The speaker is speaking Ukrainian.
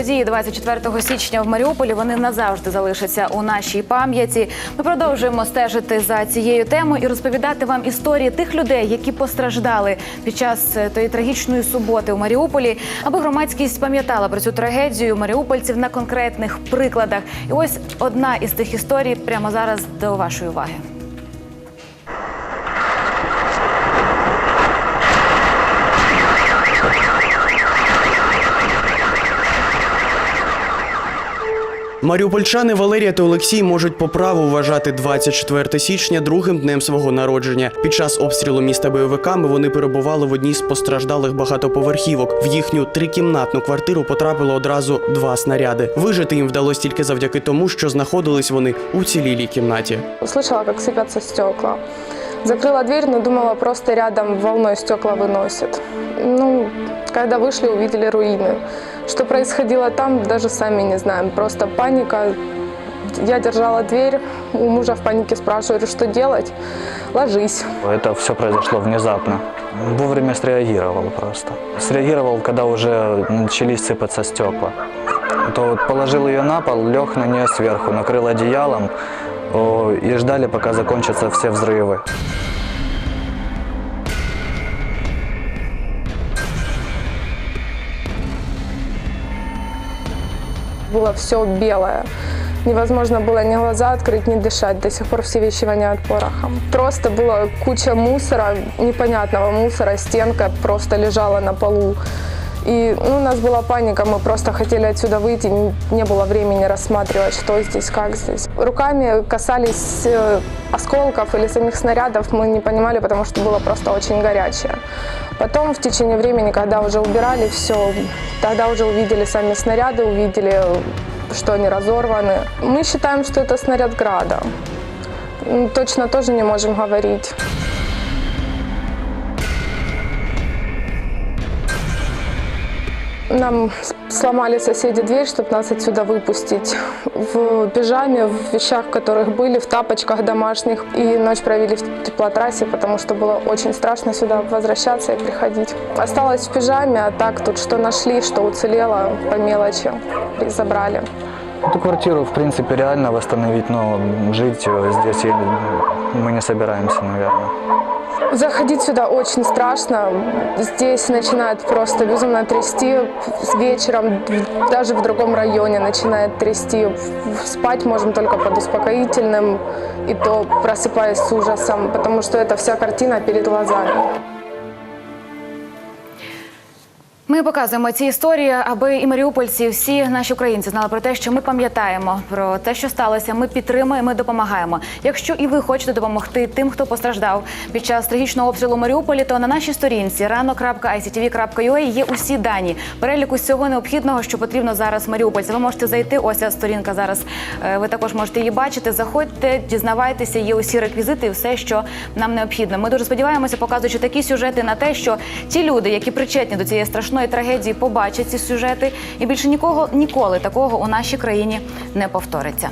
події 24 січня в Маріуполі вони назавжди залишаться у нашій пам'яті. Ми продовжуємо стежити за цією темою і розповідати вам історії тих людей, які постраждали під час е, тої трагічної суботи у Маріуполі, аби громадськість пам'ятала про цю трагедію маріупольців на конкретних прикладах. І ось одна із тих історій прямо зараз до вашої уваги. Маріупольчани Валерія та Олексій можуть по праву вважати 24 січня другим днем свого народження. Під час обстрілу міста бойовиками вони перебували в одній з постраждалих багатоповерхівок. В їхню трикімнатну квартиру потрапило одразу два снаряди. Вижити їм вдалося тільки завдяки тому, що знаходились вони у цілілій кімнаті. Услышала, как сыпятся стекла. Закрыла дверь, но думала, просто рядом волной стекла выносит. Ну, когда вышли, увидели руины. Что происходило там, даже сами не знаем. Просто паника. Я держала дверь, у мужа в панике спрашиваю, что делать. Ложись. Это все произошло внезапно. Вовремя среагировал просто. Среагировал, когда уже начались сыпаться стекла. То вот положил ее на пол, лег на нее сверху, накрыл одеялом и ждали, пока закончатся все взрывы. Было все белое. Невозможно было ни глаза открыть, ни дышать. До сих пор все вещи воняют порохом. Просто была куча мусора, непонятного мусора, стенка просто лежала на полу. И ну, у нас была паника, мы просто хотели отсюда выйти, не- было времени рассматривать, что здесь, как здесь. Руками касались э, осколков или самих снарядов, мы не понимали, потому что было просто очень горячее. Потом в течение времени, когда уже убирали все, тогда уже увидели сами снаряды, увидели, что они разорваны. Мы считаем, что это снаряд града. Точно тоже не можем говорить. Нам сломали соседи дверь, чтобы нас отсюда выпустить. В пижаме, в вещах, в которых были, в тапочках домашних. И ночь провели в теплотрассе, потому что было очень страшно сюда возвращаться и приходить. Осталась в пижаме, а так тут что нашли, что уцелело по мелочи, и забрали. Эту квартиру, в принципе, реально восстановить, но жить э, здесь мы не собираемся, наверное. Заходить сюда очень страшно. Здесь начинает просто безумно трясти. С вечером даже в другом районе начинает трясти. Спать можем только под успокоительным. И то просыпаясь с ужасом, потому что это вся картина перед глазами. Ми показуємо ці історії, аби і маріупольці, і всі наші українці знали про те, що ми пам'ятаємо про те, що сталося. Ми підтримуємо, ми допомагаємо. Якщо і ви хочете допомогти тим, хто постраждав під час трагічного обстрілу Маріуполі, то на нашій сторінці rano.ictv.ua є усі дані переліку всього необхідного, що потрібно зараз маріупольцям. Ви можете зайти. Ось сторінка зараз. е, Ви також можете її бачити. Заходьте, дізнавайтеся, є усі реквізити, і все, що нам необхідно. Ми дуже сподіваємося, показуючи такі сюжети на те, що ті люди, які причетні до цієї страшної трагедії, побачать ці сюжети, і більше нікого ніколи такого у нашій країні не повториться.